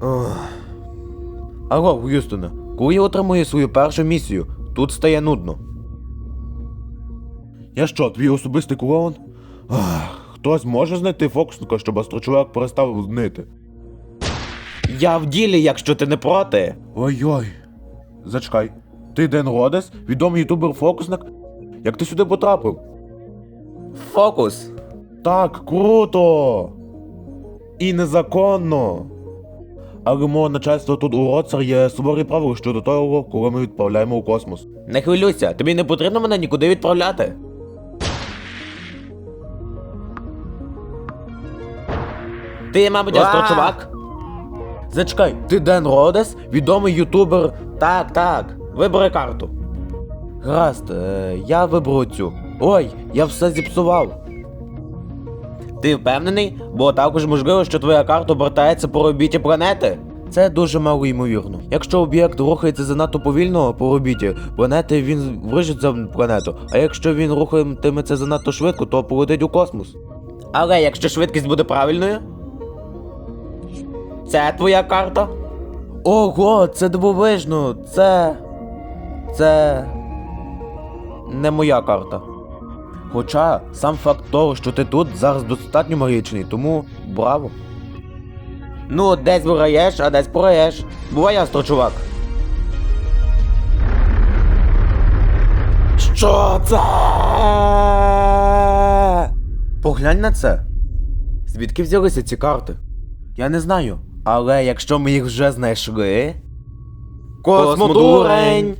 Ох. Алло, Г'юстоне, коли я отримую свою першу місію, тут стає нудно. Я що, твій особистий клоун? Ах, хтось може знайти фокусника, щоб астрочоловік перестав нити. Я в ділі, якщо ти не проти. Ой-ой. Зачекай. Ти Ден Родес, відомий ютубер-фокусник? Як ти сюди потрапив? Фокус. Так, круто! І незаконно. Але мого начальства тут у Роцар є суворі правила щодо того, коли ми відправляємо у космос. Не хвилюйся, тобі не потрібно мене нікуди відправляти. Ти, мабуть, астрочувак? Зачекай, ти Ден Родес, відомий ютубер. Так, так. Вибери карту. Гаразд, е, я виберу цю. Ой, я все зіпсував. Ти впевнений? Бо також можливо, що твоя карта обертається по орбіті планети. Це дуже мало ймовірно. Якщо об'єкт рухається занадто повільно по орбіті планети, він врежеться в планету. А якщо він рухатиметься занадто швидко, то полетить у космос. Але якщо швидкість буде правильною. Це твоя карта? Ого, це дивовижно. Це. Це. Не моя карта. Хоча сам факт того, що ти тут зараз достатньо магічний, тому браво. Ну, десь виграєш, а десь програєш. Бувай астро, чувак. Що це? Поглянь на це. Звідки взялися ці карти? Я не знаю. Але якщо ми їх вже знайшли. Космодурень!